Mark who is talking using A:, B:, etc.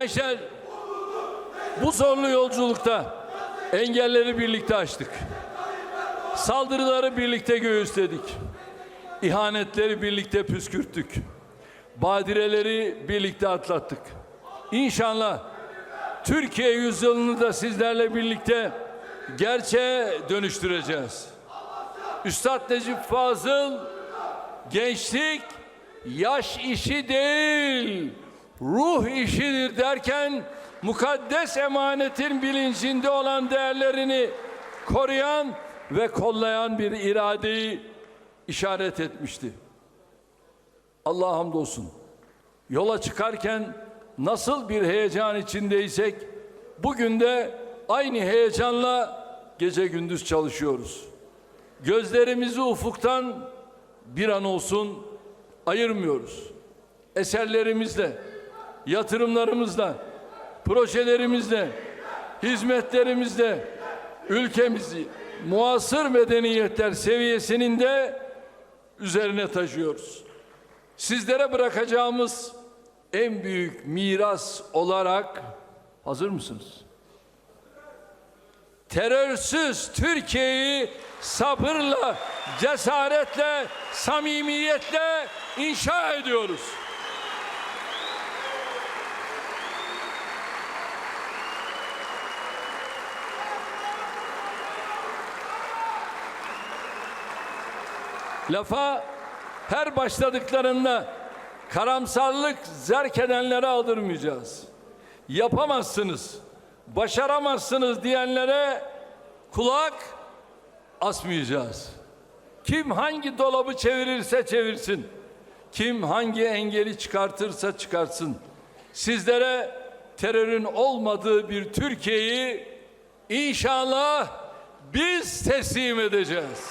A: Gençler bu zorlu yolculukta engelleri birlikte aştık. Saldırıları birlikte göğüsledik. İhanetleri birlikte püskürttük. Badireleri birlikte atlattık. İnşallah Türkiye yüzyılını da sizlerle birlikte gerçeğe dönüştüreceğiz. Üstad Necip Fazıl gençlik yaş işi değil ruh işidir derken mukaddes emanetin bilincinde olan değerlerini koruyan ve kollayan bir iradeyi işaret etmişti. Allah'a hamdolsun. Yola çıkarken nasıl bir heyecan içindeysek bugün de aynı heyecanla gece gündüz çalışıyoruz. Gözlerimizi ufuktan bir an olsun ayırmıyoruz. Eserlerimizle, yatırımlarımızla, projelerimizle, hizmetlerimizle ülkemizi muasır medeniyetler seviyesinin de üzerine taşıyoruz. Sizlere bırakacağımız en büyük miras olarak hazır mısınız? Terörsüz Türkiye'yi sabırla, cesaretle, samimiyetle inşa ediyoruz. Lafa her başladıklarında karamsarlık zerk edenlere aldırmayacağız. Yapamazsınız, başaramazsınız diyenlere kulak asmayacağız. Kim hangi dolabı çevirirse çevirsin, kim hangi engeli çıkartırsa çıkartsın. Sizlere terörün olmadığı bir Türkiye'yi inşallah biz teslim edeceğiz.